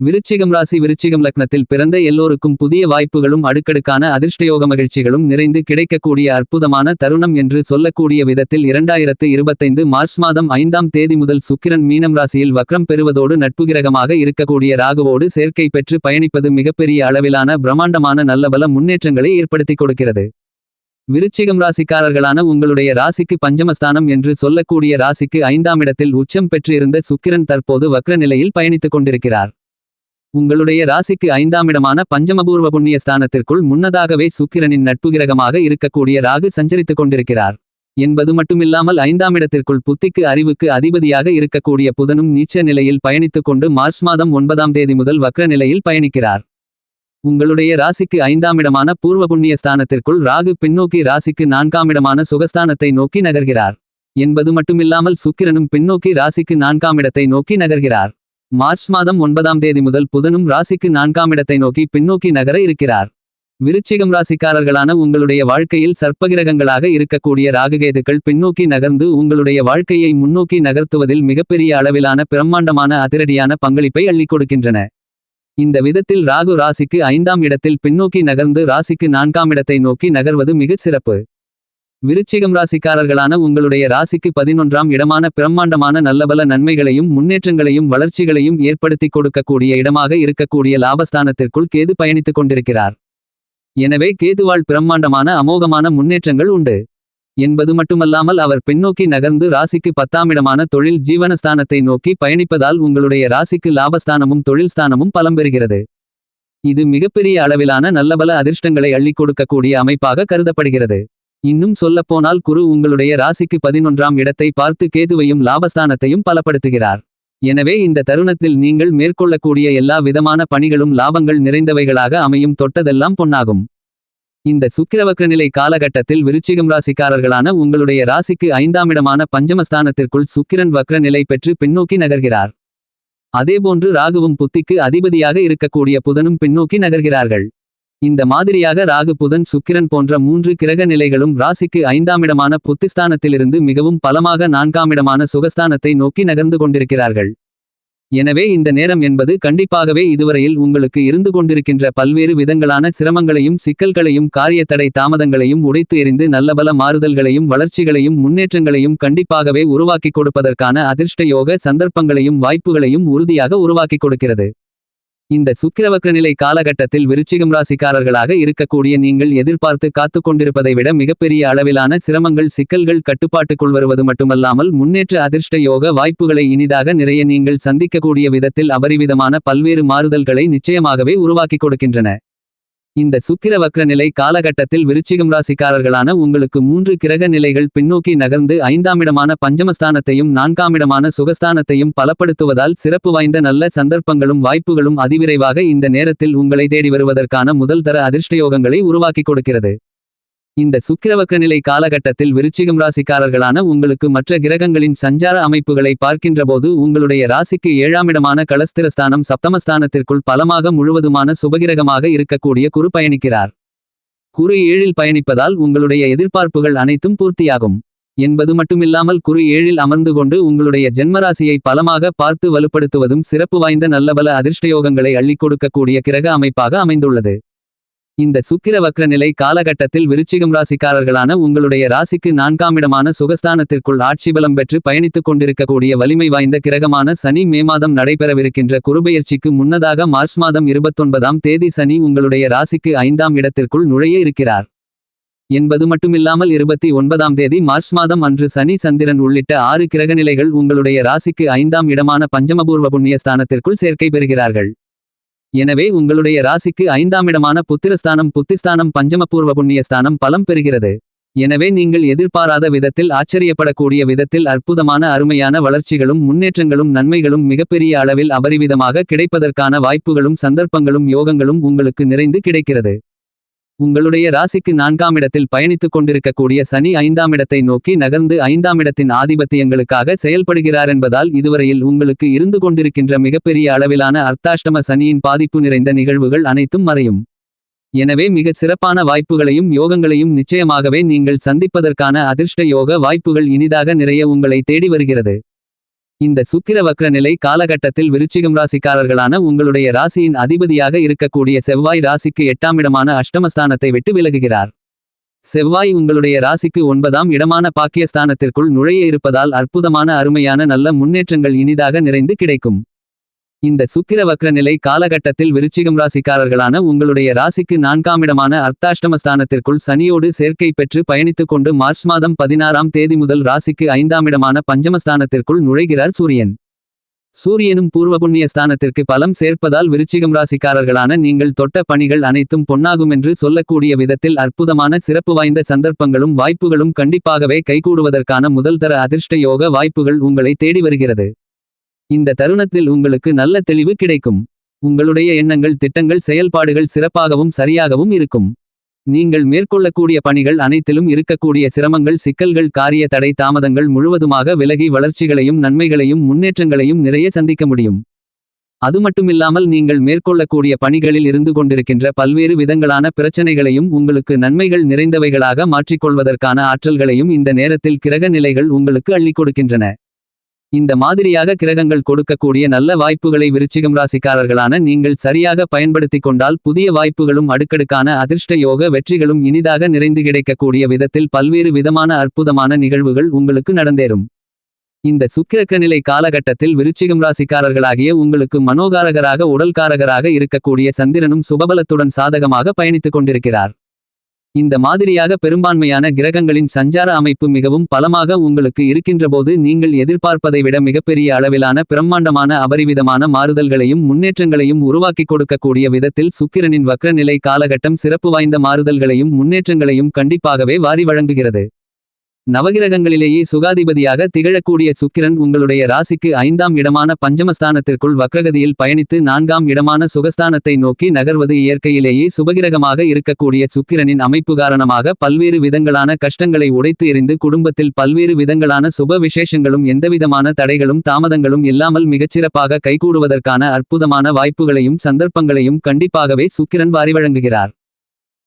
விருச்சிகம் ராசி விருச்சிகம் லக்னத்தில் பிறந்த எல்லோருக்கும் புதிய வாய்ப்புகளும் அடுக்கடுக்கான அதிர்ஷ்டயோக மகிழ்ச்சிகளும் நிறைந்து கிடைக்கக்கூடிய அற்புதமான தருணம் என்று சொல்லக்கூடிய விதத்தில் இரண்டாயிரத்து இருபத்தைந்து மார்ச் மாதம் ஐந்தாம் தேதி முதல் சுக்கிரன் மீனம் ராசியில் வக்ரம் பெறுவதோடு நட்புகிரகமாக இருக்கக்கூடிய ராகுவோடு சேர்க்கை பெற்று பயணிப்பது மிகப்பெரிய அளவிலான பிரம்மாண்டமான நல்லபல முன்னேற்றங்களை ஏற்படுத்திக் கொடுக்கிறது. விருச்சிகம் ராசிக்காரர்களான உங்களுடைய ராசிக்கு பஞ்சமஸ்தானம் என்று சொல்லக்கூடிய ராசிக்கு ஐந்தாம் இடத்தில் உச்சம் பெற்றிருந்த சுக்கிரன் தற்போது வக்ர நிலையில் பயணித்துக் கொண்டிருக்கிறார். உங்களுடைய ராசிக்கு ஐந்தாம் இடமான பஞ்சமபூர்வ புண்ணிய ஸ்தானத்திற்குள் முன்னதாகவே சுக்கிரனின் நட்புகிரகமாக இருக்கக்கூடிய ராகு சஞ்சரித்துக் கொண்டிருக்கிறார். என்பது மட்டுமில்லாமல் ஐந்தாம் இடத்திற்குள் புத்திக்கு அறிவுக்கு அதிபதியாக இருக்கக்கூடிய புதனும் நீச்ச நிலையில் பயணித்துக் கொண்டு மார்ச் மாதம் ஒன்பதாம் தேதி முதல் வக்ர நிலையில் பயணிக்கிறார். உங்களுடைய ராசிக்கு ஐந்தாம் இடமான பூர்வ புண்ணிய ஸ்தானத்திற்குள் ராகு பின்னோக்கி ராசிக்கு நான்காம் இடமான சுகஸ்தானத்தை நோக்கி நகர்கிறார். என்பது மட்டுமில்லாமல் சுக்கிரனும் பின்னோக்கி ராசிக்கு நான்காம் இடத்தை நோக்கி நகர்கிறார். மார்ச் மாதம் ஒன்பதாம் தேதி முதல் புதனும் ராசிக்கு நான்காம் இடத்தை நோக்கி பின்னோக்கி நகர இருக்கிறார். விருச்சிகம் ராசிக்காரர்களான உங்களுடைய வாழ்க்கையில் சர்ப்பகிரகங்களாக இருக்கக்கூடிய ராகுகேதுக்கள் பின்னோக்கி நகர்ந்து உங்களுடைய வாழ்க்கையை முன்னோக்கி நகர்த்துவதில் மிகப்பெரிய அளவிலான பிரம்மாண்டமான அதிரடியான பங்களிப்பை அள்ளிக் கொடுக்கின்றன. இந்த விதத்தில் ராகு ராசிக்கு ஐந்தாம் இடத்தில் பின்னோக்கி நகர்ந்து ராசிக்கு நான்காம் இடத்தை நோக்கி நகர்வது மிகச் சிறப்பு. விருச்சிகம் ராசிக்காரர்களான உங்களுடைய ராசிக்கு பதினொன்றாம் இடமான பிரம்மாண்டமான நல்லபல நன்மைகளையும் முன்னேற்றங்களையும் வளர்ச்சிகளையும் ஏற்படுத்திக் கொடுக்கக்கூடிய இடமாக இருக்கக்கூடிய லாபஸ்தானத்திற்குள் கேது பயணித்துக் கொண்டிருக்கிறார். எனவே கேதுவாள் பிரம்மாண்டமான அமோகமான முன்னேற்றங்கள் உண்டு. என்பது மட்டுமல்லாமல் அவர் பின்னோக்கி நகர்ந்து ராசிக்கு பத்தாம் இடமான தொழில் ஜீவனஸ்தானத்தை நோக்கி பயணிப்பதால் உங்களுடைய ராசிக்கு லாபஸ்தானமும் தொழில் ஸ்தானமும் பலம் பெறுகிறது. இது மிகப்பெரிய அளவிலான நல்லபல அதிர்ஷ்டங்களை அள்ளிக் கொடுக்கக்கூடிய அமைப்பாக கருதப்படுகிறது. இன்னும் சொல்லப்போனால் குரு உங்களுடைய ராசிக்கு பதினொன்றாம் இடத்தை பார்த்து கேதுவையும் லாபஸ்தானத்தையும் பலப்படுத்துகிறார். எனவே இந்த தருணத்தில் நீங்கள் மேற்கொள்ளக்கூடிய எல்லா விதமான பணிகளும் லாபங்கள் நிறைந்தவைகளாக அமையும் தொட்டதெல்லாம் பொன்னாகும். இந்த சுக்கிரவக்ரநிலை காலகட்டத்தில் விருச்சிகம் ராசிக்காரர்களான உங்களுடைய ராசிக்கு ஐந்தாம் இடமான பஞ்சமஸ்தானத்திற்குள் சுக்கிரன் வக்ர நிலை பெற்று பின்னோக்கி நகர்கிறார். அதேபோன்று ராகுவும் புத்திக்கு அதிபதியாக இருக்கக்கூடிய புதனும் பின்னோக்கி நகர்கிறார்கள். இந்த மாதிரியாக ராகு புதன் சுக்கிரன் போன்ற மூன்று கிரக நிலைகளும் ராசிக்கு ஐந்தாமிடமான புத்திஸ்தானத்திலிருந்து மிகவும் பலமாக நான்காமிடமான சுகஸ்தானத்தை நோக்கி நகர்ந்து கொண்டிருக்கிறார்கள். எனவே இந்த நேரம் என்பது கண்டிப்பாகவே இதுவரையில் உங்களுக்கு இருந்து கொண்டிருக்கின்ற பல்வேறு விதங்களான சிரமங்களையும் சிக்கல்களையும் காரியத்தடை தாமதங்களையும் உடைத்து எறிந்து நல்லபல மாறுதல்களையும் வளர்ச்சிகளையும் முன்னேற்றங்களையும் கண்டிப்பாகவே உருவாக்கிக் கொடுப்பதற்கான அதிர்ஷ்ட யோக சந்தர்ப்பங்களையும் வாய்ப்புகளையும் உறுதியாக உருவாக்கிக் கொடுக்கிறது. இந்த சுக்கிரவக்கநிலை காலகட்டத்தில் விருச்சிகம் ராசிக்காரர்களாக இருக்கக்கூடிய நீங்கள் எதிர்பார்த்து காத்து கொண்டிருப்பதை விட மிகப்பெரிய அளவிலான சிரமங்கள் சிக்கல்கள் கட்டுப்பாட்டுக்குள் வருவது மட்டுமல்லாமல் முன்னேற்ற அதிர்ஷ்ட யோக வாய்ப்புகளை இனிதாக நிறைய நீங்கள் சந்திக்கக்கூடிய விதத்தில் அபரிவிதமான பல்வேறு மாறுதல்களை நிச்சயமாகவே உருவாக்கிக் கொடுக்கின்றன. இந்த சுக்கிர வக்ர நிலை காலகட்டத்தில் விருச்சிகம் ராசிக்காரர்களான உங்களுக்கு மூன்று கிரக நிலைகள் பின்னோக்கி நகர்ந்து ஐந்தாமிடமான பஞ்சமஸ்தானத்தையும் நான்காமிடமான சுகஸ்தானத்தையும் பலப்படுத்துவதால் சிறப்பு வாய்ந்த நல்ல சந்தர்ப்பங்களும் வாய்ப்புகளும் அதிவிரைவாக இந்த நேரத்தில் உங்களை தேடி வருவதற்கான முதல் தர அதிர்ஷ்டயோகங்களை உருவாக்கி கொடுக்கிறது. இந்த சுக்கிரவக்க நிலை காலகட்டத்தில் விருச்சிகம் ராசிக்காரர்களான உங்களுக்கு மற்ற கிரகங்களின் சஞ்சார அமைப்புகளை பார்க்கின்றபோது உங்களுடைய ராசிக்கு ஏழாமிடமான களஸ்திரஸ்தானம் சப்தமஸ்தானத்திற்குள் பலமாக முழுவதுமான சுபகிரகமாக இருக்கக்கூடிய குரு பயணிக்கிறார். குரு ஏழில் பயணிப்பதால் உங்களுடைய எதிர்பார்ப்புகள் அனைத்தும் பூர்த்தியாகும். என்பது மட்டுமில்லாமல் குரு ஏழில் அமர்ந்து கொண்டு உங்களுடைய ஜென்மராசியை பலமாக பார்த்து வலுப்படுத்துவதும் சிறப்பு வாய்ந்த நல்லபல அதிர்ஷ்டயோகங்களை அள்ளிக் கொடுக்கக்கூடிய கிரக அமைப்பாக அமைந்துள்ளது. இந்த சுக்கிர வக்ர நிலை காலகட்டத்தில் விருச்சிகம் ராசிக்காரர்களான உங்களுடைய ராசிக்கு நான்காமிடமான சுகஸ்தானத்திற்குள் ஆட்சி பலம் பெற்று பயணித்துக் கொண்டிருக்கக்கூடிய வலிமை வாய்ந்த கிரகமான சனி மே மாதம் நடைபெறவிருக்கின்ற குருபெயர்ச்சிக்கு முன்னதாக மார்ச் மாதம் இருபத்தொன்பதாம் தேதி சனி உங்களுடைய ராசிக்கு ஐந்தாம் இடத்திற்குள் நுழைய இருக்கிறார். என்பது மட்டுமில்லாமல் இருபத்தி ஒன்பதாம் தேதி மார்ச் மாதம் அன்று சனி சந்திரன் உள்ளிட்ட ஆறு கிரகநிலைகள் உங்களுடைய ராசிக்கு ஐந்தாம் இடமான பஞ்சமபூர்வ புண்ணிய ஸ்தானத்திற்குள் சேர்க்கை பெறுகிறார்கள். எனவே உங்களுடைய ராசிக்கு ஐந்தாம் இடமான புத்திரஸ்தானம் புத்திஸ்தானம் பஞ்சமபூர்வ புண்ணியஸ்தானம் பலம் பெறுகிறது. எனவே நீங்கள் எதிர்பாராத விதத்தில் ஆச்சரியப்படக்கூடிய விதத்தில் அற்புதமான அருமையான வளர்ச்சிகளும் முன்னேற்றங்களும் நன்மைகளும் மிகப்பெரிய அளவில் அபரிவிதமாக கிடைப்பதற்கான வாய்ப்புகளும் சந்தர்ப்பங்களும் யோகங்களும் உங்களுக்கு நிறைந்து கிடைக்கிறது. உங்களுடைய ராசிக்கு நான்காம் இடத்தில் பயணித்துக் கொண்டிருக்கக்கூடிய சனி ஐந்தாம் இடத்தை நோக்கி நகர்ந்து ஐந்தாம் இடத்தின் ஆதிபத்தியங்களுக்காக செயல்படுகிறார் என்பதால் இதுவரையில் உங்களுக்கு இருந்து கொண்டிருக்கின்ற மிகப்பெரிய அளவிலான அர்த்தாஷ்டம சனியின் பாதிப்பு நிறைந்த நிகழ்வுகள் அனைத்தும் மறையும். எனவே மிகச் சிறப்பான வாய்ப்புகளையும் யோகங்களையும் நிச்சயமாகவே நீங்கள் சந்திப்பதற்கான அதிர்ஷ்ட யோக வாய்ப்புகள் இனிதாக நிறைய உங்களை தேடி வருகிறது. இந்த சுக்கிர வக்ர நிலை காலகட்டத்தில் விருச்சிகம் ராசிக்காரர்களான உங்களுடைய ராசியின் அதிபதியாக இருக்கக்கூடிய செவ்வாய் ராசிக்கு எட்டாம் இடமான அஷ்டமஸ்தானத்தை விட்டு விலகுகிறார். செவ்வாய் உங்களுடைய ராசிக்கு ஒன்பதாம் இடமான பாக்கியஸ்தானத்திற்குள் நுழைய இருப்பதால் அற்புதமான அருமையான நல்ல முன்னேற்றங்கள் இனிதாக நிறைந்து கிடைக்கும். இந்த சுக்கிர வக்ர நிலை காலகட்டத்தில் விருச்சிகம் ராசிக்காரர்களான உங்களுடைய ராசிக்கு நான்காமிடமான அர்த்தாஷ்டமஸ்தானத்திற்குள் சனியோடு சேர்க்கை பெற்று பயணித்துக் கொண்டு மார்ச் மாதம் பதினாறாம் தேதி முதல் ராசிக்கு ஐந்தாமிடமான பஞ்சமஸ்தானத்திற்குள் நுழைகிறார் சூரியன். சூரியனும் பூர்வ புண்ணிய ஸ்தானத்திற்கு பலம் சேர்ப்பதால் விருச்சிகம் ராசிக்காரர்களான நீங்கள் தொட்ட பணிகள் அனைத்தும் பொன்னாகும் என்று சொல்லக்கூடிய விதத்தில் அற்புதமான சிறப்பு வாய்ந்த சந்தர்ப்பங்களும் வாய்ப்புகளும் கண்டிப்பாகவே கைகூடுவதற்கான முதல்தர அதிர்ஷ்ட யோக வாய்ப்புகள் உங்களை தேடி வருகிறது. இந்த தருணத்தில் உங்களுக்கு நல்ல தெளிவு கிடைக்கும். உங்களுடைய எண்ணங்கள் திட்டங்கள் செயல்பாடுகள் சிறப்பாகவும் சரியாகவும் இருக்கும். நீங்கள் மேற்கொள்ளக்கூடிய பணிகள் அனைத்திலும் இருக்கக்கூடிய சிரமங்கள் சிக்கல்கள் காரிய தடை தாமதங்கள் முழுவதுமாக விலகி வளர்ச்சிகளையும் நன்மைகளையும் முன்னேற்றங்களையும் நிறைய சந்திக்க முடியும். அது மட்டுமில்லாமல் நீங்கள் மேற்கொள்ளக்கூடிய பணிகளில் இருந்து கொண்டிருக்கின்ற பல்வேறு விதங்களான பிரச்சனைகளையும் உங்களுக்கு நன்மைகள் நிறைந்தவைகளாக மாற்றிக்கொள்வதற்கான ஆற்றல்களையும் இந்த நேரத்தில் கிரக நிலைகள் உங்களுக்கு அள்ளிக் கொடுக்கின்றன. இந்த மாதிரியாக கிரகங்கள் கொடுக்கக்கூடிய நல்ல வாய்ப்புகளை விருச்சிகம் ராசிக்காரர்களான நீங்கள் சரியாக பயன்படுத்திக் கொண்டால் புதிய வாய்ப்புகளும் அடுக்கடுக்கான அதிர்ஷ்ட யோக வெற்றிகளும் இனிதாக நிறைந்து கிடைக்கக்கூடிய விதத்தில் பல்வேறு விதமான அற்புதமான நிகழ்வுகள் உங்களுக்கு நடந்தேறும். இந்த சுக்கிரக்க நிலை காலகட்டத்தில் விருச்சிகம் ராசிக்காரர்களாகிய உங்களுக்கு மனோகாரகராக உடல்காரகராக இருக்கக்கூடிய சந்திரனும் சுபபலத்துடன் சாதகமாக பயணித்துக் கொண்டிருக்கிறார். இந்த மாதிரியாக பெரும்பான்மையான கிரகங்களின் சஞ்சார அமைப்பு மிகவும் பலமாக உங்களுக்கு இருக்கின்றபோது நீங்கள் எதிர்பார்ப்பதை விட மிகப்பெரிய அளவிலான பிரம்மாண்டமான அபரிவிதமான மாறுதல்களையும் முன்னேற்றங்களையும் உருவாக்கிக் கொடுக்கக்கூடிய விதத்தில் சுக்கிரனின் வக்ரநிலை காலகட்டம் சிறப்பு வாய்ந்த மாறுதல்களையும் முன்னேற்றங்களையும் கண்டிப்பாகவே வாரி வழங்குகிறது. நவகிரகங்களிலேயே சுகாதிபதியாக திகழக்கூடிய சுக்கிரன் உங்களுடைய ராசிக்கு ஐந்தாம் இடமான பஞ்சமஸ்தானத்திற்குள் வக்ரகதியில் பயணித்து நான்காம் இடமான சுகஸ்தானத்தை நோக்கி நகர்வது இயற்கையிலேயே சுபகிரகமாக இருக்கக்கூடிய சுக்கிரனின் அமைப்பு காரணமாக பல்வேறு விதங்களான கஷ்டங்களை உடைத்து எறிந்து குடும்பத்தில் பல்வேறு விதங்களான சுப விசேஷங்களும் எந்தவிதமான தடைகளும் தாமதங்களும் இல்லாமல் மிகச்சிறப்பாக கைகூடுவதற்கான அற்புதமான வாய்ப்புகளையும் சந்தர்ப்பங்களையும் கண்டிப்பாகவே சுக்கிரன் வாரி வழங்குகிறார்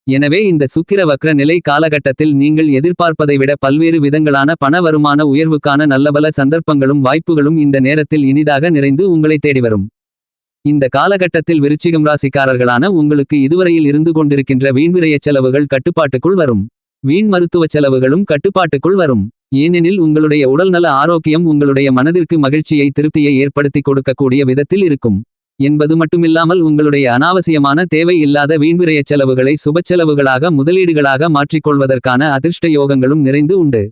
எனவே இந்த சுக்கிர வக்ர நிலை காலகட்டத்தில் நீங்கள் எதிர்பார்ப்பதை விட பல்வேறு விதங்களான பண வருமான உயர்வுக்கான நல்லபல சந்தர்ப்பங்களும் வாய்ப்புகளும் இந்த நேரத்தில் இனிதாக நிறைந்து உங்களை தேடி வரும். இந்த காலகட்டத்தில் விருச்சிகம் ராசிக்காரர்களான உங்களுக்கு இதுவரையில் இருந்து கொண்டிருக்கின்ற வீண்விரைய செலவுகள் கட்டுப்பாட்டுக்குள் வரும். வீண் மருத்துவ செலவுகளும் கட்டுப்பாட்டுக்குள் வரும். ஏனெனில் உங்களுடைய உடல்நல ஆரோக்கியம் உங்களுடைய மனதிற்கு மகிழ்ச்சியை திருப்தியை ஏற்படுத்திக் கொடுக்கக்கூடிய விதத்தில் இருக்கும். என்பது மட்டுமில்லாமல் உங்களுடைய அனாவசியமான தேவை இல்லாத செலவுகளை சுபச்செலவுகளாக முதலீடுகளாக மாற்றிக்கொள்வதற்கான அதிர்ஷ்ட யோகங்களும் நிறைந்து உண்டு.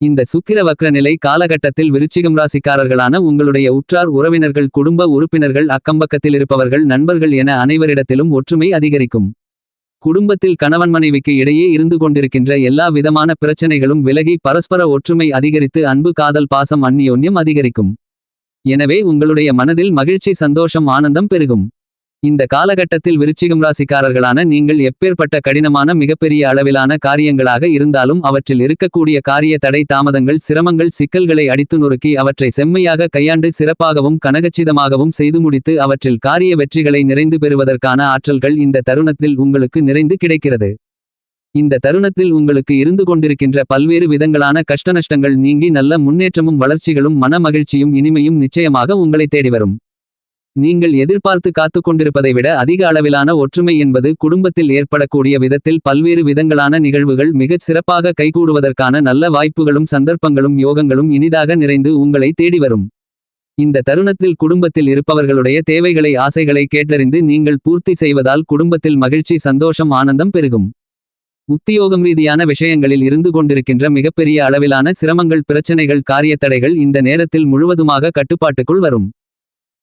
இந்த சுக்கிர வக்ர நிலை காலகட்டத்தில் விருச்சிகம் ராசிக்காரர்களான உங்களுடைய உற்றார் உறவினர்கள் குடும்ப உறுப்பினர்கள் அக்கம்பக்கத்தில் இருப்பவர்கள் நண்பர்கள் என அனைவரிடத்திலும் ஒற்றுமை அதிகரிக்கும். குடும்பத்தில் கணவன் மனைவிக்கு இடையே இருந்து கொண்டிருக்கின்ற எல்லா விதமான பிரச்சனைகளும் விலகி பரஸ்பர ஒற்றுமை அதிகரித்து அன்பு காதல் பாசம் அந்நியோன்யம் அதிகரிக்கும். எனவே உங்களுடைய மனதில் மகிழ்ச்சி சந்தோஷம் ஆனந்தம் பெருகும். இந்த காலகட்டத்தில் விருச்சிகம் ராசிக்காரர்களான நீங்கள் எப்பேற்பட்ட கடினமான மிகப்பெரிய அளவிலான காரியங்களாக இருந்தாலும் அவற்றில் இருக்கக்கூடிய காரிய தடை தாமதங்கள் சிரமங்கள் சிக்கல்களை அடித்து நொறுக்கி அவற்றை செம்மையாக கையாண்டு சிறப்பாகவும் கனகச்சிதமாகவும் செய்து முடித்து அவற்றில் காரிய வெற்றிகளை நிறைந்து பெறுவதற்கான ஆற்றல்கள் இந்த தருணத்தில் உங்களுக்கு நிறைந்து கிடைக்கிறது. இந்த தருணத்தில் உங்களுக்கு இருந்து கொண்டிருக்கின்ற பல்வேறு விதங்களான கஷ்டநஷ்டங்கள் நீங்கி நல்ல முன்னேற்றமும் வளர்ச்சிகளும் மன மகிழ்ச்சியும் இனிமையும் நிச்சயமாக உங்களை தேடி வரும். நீங்கள் எதிர்பார்த்து காத்து கொண்டிருப்பதை விட அதிக அளவிலான ஒற்றுமை என்பது குடும்பத்தில் ஏற்படக்கூடிய விதத்தில் பல்வேறு விதங்களான நிகழ்வுகள் மிகச் சிறப்பாக கைகூடுவதற்கான நல்ல வாய்ப்புகளும் சந்தர்ப்பங்களும் யோகங்களும் இனிதாக நிறைந்து உங்களை தேடி வரும். இந்த தருணத்தில் குடும்பத்தில் இருப்பவர்களுடைய தேவைகளை ஆசைகளை கேட்டறிந்து நீங்கள் பூர்த்தி செய்வதால் குடும்பத்தில் மகிழ்ச்சி சந்தோஷம் ஆனந்தம் பெருகும். உத்தியோகம் ரீதியான விஷயங்களில் இருந்து கொண்டிருக்கின்ற மிகப்பெரிய அளவிலான சிரமங்கள் பிரச்சனைகள் காரியத்தடைகள் இந்த நேரத்தில் முழுவதுமாக கட்டுப்பாட்டுக்குள் வரும்.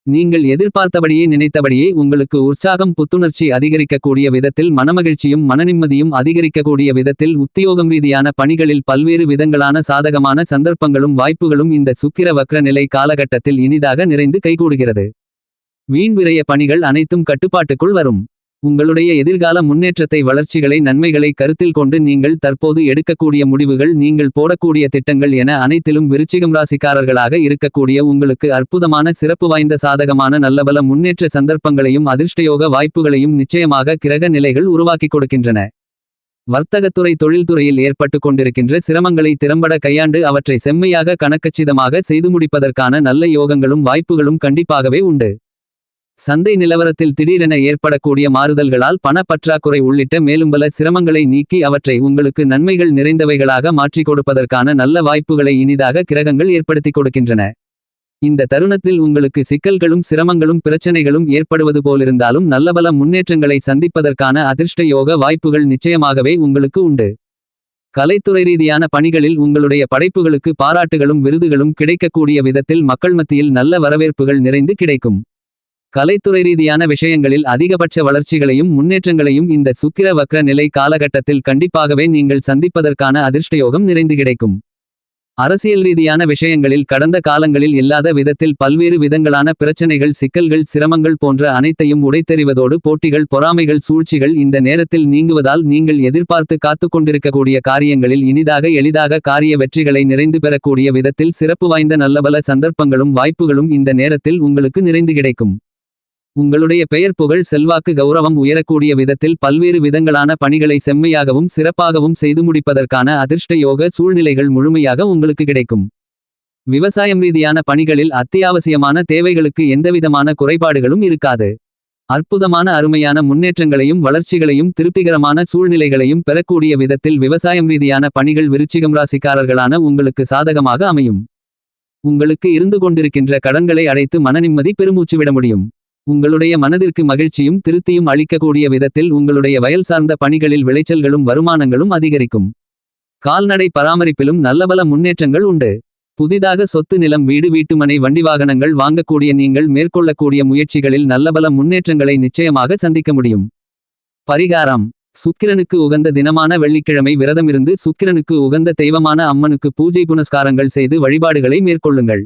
நீங்கள் எதிர்பார்த்தபடியே நினைத்தபடியே உங்களுக்கு உற்சாகம் புத்துணர்ச்சி அதிகரிக்கக்கூடிய விதத்தில் மனமகிழ்ச்சியும் மனநிம்மதியும் அதிகரிக்கக்கூடிய விதத்தில் உத்தியோகம் ரீதியான பணிகளில் பல்வேறு விதங்களான சாதகமான சந்தர்ப்பங்களும் வாய்ப்புகளும் இந்த சுக்கிர வக்ர நிலை காலகட்டத்தில் இனிதாக நிறைந்து கைகூடுகிறது. வீண் விரய பணிகள் அனைத்தும் கட்டுப்பாட்டுக்குள் வரும். உங்களுடைய எதிர்கால முன்னேற்றத்தை வளர்ச்சிகளை நன்மைகளை கருத்தில் கொண்டு நீங்கள் தற்போது எடுக்கக்கூடிய முடிவுகள் நீங்கள் போடக்கூடிய திட்டங்கள் என அனைத்திலும் விருச்சிகம் ராசிக்காரர்களாக இருக்கக்கூடிய உங்களுக்கு அற்புதமான சிறப்பு வாய்ந்த சாதகமான நல்லபல முன்னேற்ற சந்தர்ப்பங்களையும் அதிர்ஷ்டயோக வாய்ப்புகளையும் நிச்சயமாக கிரக நிலைகள் உருவாக்கிக் கொடுக்கின்றன. வர்த்தகத்துறை தொழில்துறையில் ஏற்பட்டுக் கொண்டிருக்கின்ற சிரமங்களை திறம்பட கையாண்டு அவற்றை செம்மையாக கணக்கச்சிதமாக செய்து முடிப்பதற்கான நல்ல யோகங்களும் வாய்ப்புகளும் கண்டிப்பாகவே உண்டு. சந்தை நிலவரத்தில் திடீரென ஏற்படக்கூடிய மாறுதல்களால் பண பற்றாக்குறை உள்ளிட்ட மேலும் பல சிரமங்களை நீக்கி அவற்றை உங்களுக்கு நன்மைகள் நிறைந்தவைகளாக மாற்றிக் கொடுப்பதற்கான நல்ல வாய்ப்புகளை இனிதாக கிரகங்கள் ஏற்படுத்திக் கொடுக்கின்றன. இந்த தருணத்தில் உங்களுக்கு சிக்கல்களும் சிரமங்களும் பிரச்சனைகளும் ஏற்படுவது போலிருந்தாலும் நல்லபல முன்னேற்றங்களை சந்திப்பதற்கான அதிர்ஷ்ட யோக வாய்ப்புகள் நிச்சயமாகவே உங்களுக்கு உண்டு. கலைத்துறை ரீதியான பணிகளில் உங்களுடைய படைப்புகளுக்கு பாராட்டுகளும் விருதுகளும் கிடைக்கக்கூடிய விதத்தில் மக்கள் மத்தியில் நல்ல வரவேற்புகள் நிறைந்து கிடைக்கும். கலைத்துறை ரீதியான விஷயங்களில் அதிகபட்ச வளர்ச்சிகளையும் முன்னேற்றங்களையும் இந்த சுக்கிர வக்ர நிலை காலகட்டத்தில் கண்டிப்பாகவே நீங்கள் சந்திப்பதற்கான அதிர்ஷ்டயோகம் நிறைந்து கிடைக்கும். அரசியல் ரீதியான விஷயங்களில் கடந்த காலங்களில் இல்லாத விதத்தில் பல்வேறு விதங்களான பிரச்சனைகள் சிக்கல்கள் சிரமங்கள் போன்ற அனைத்தையும் உடைத்தெறிவதோடு போட்டிகள் பொறாமைகள் சூழ்ச்சிகள் இந்த நேரத்தில் நீங்குவதால் நீங்கள் எதிர்பார்த்து காத்து கொண்டிருக்கக்கூடிய காரியங்களில் இனிதாக எளிதாக காரிய வெற்றிகளை நிறைந்து பெறக்கூடிய விதத்தில் சிறப்பு வாய்ந்த நல்லபல சந்தர்ப்பங்களும் வாய்ப்புகளும் இந்த நேரத்தில் உங்களுக்கு நிறைந்து கிடைக்கும். உங்களுடைய பெயர் புகழ் செல்வாக்கு கௌரவம் உயரக்கூடிய விதத்தில் பல்வேறு விதங்களான பணிகளை செம்மையாகவும் சிறப்பாகவும் செய்து முடிப்பதற்கான அதிர்ஷ்ட யோக சூழ்நிலைகள் முழுமையாக உங்களுக்கு கிடைக்கும். விவசாயம் ரீதியான பணிகளில் அத்தியாவசியமான தேவைகளுக்கு எந்தவிதமான குறைபாடுகளும் இருக்காது. அற்புதமான அருமையான முன்னேற்றங்களையும் வளர்ச்சிகளையும் திருப்திகரமான சூழ்நிலைகளையும் பெறக்கூடிய விதத்தில் விவசாயம் ரீதியான பணிகள் விருச்சிகம் ராசிக்காரர்களான உங்களுக்கு சாதகமாக அமையும். உங்களுக்கு இருந்து கொண்டிருக்கின்ற கடன்களை அடைத்து மனநிம்மதி நிம்மதி பெருமூச்சுவிட முடியும். உங்களுடைய மனதிற்கு மகிழ்ச்சியும் திருப்தியும் அளிக்கக்கூடிய விதத்தில் உங்களுடைய வயல் சார்ந்த பணிகளில் விளைச்சல்களும் வருமானங்களும் அதிகரிக்கும். கால்நடை பராமரிப்பிலும் நல்லபல முன்னேற்றங்கள் உண்டு. புதிதாக சொத்து நிலம் வீடு வீட்டுமனை வண்டி வாகனங்கள் வாங்கக்கூடிய நீங்கள் மேற்கொள்ளக்கூடிய முயற்சிகளில் நல்லபல முன்னேற்றங்களை நிச்சயமாக சந்திக்க முடியும். பரிகாரம். சுக்கிரனுக்கு உகந்த தினமான வெள்ளிக்கிழமை விரதமிருந்து சுக்கிரனுக்கு உகந்த தெய்வமான அம்மனுக்கு பூஜை புனஸ்காரங்கள் செய்து வழிபாடுகளை மேற்கொள்ளுங்கள்.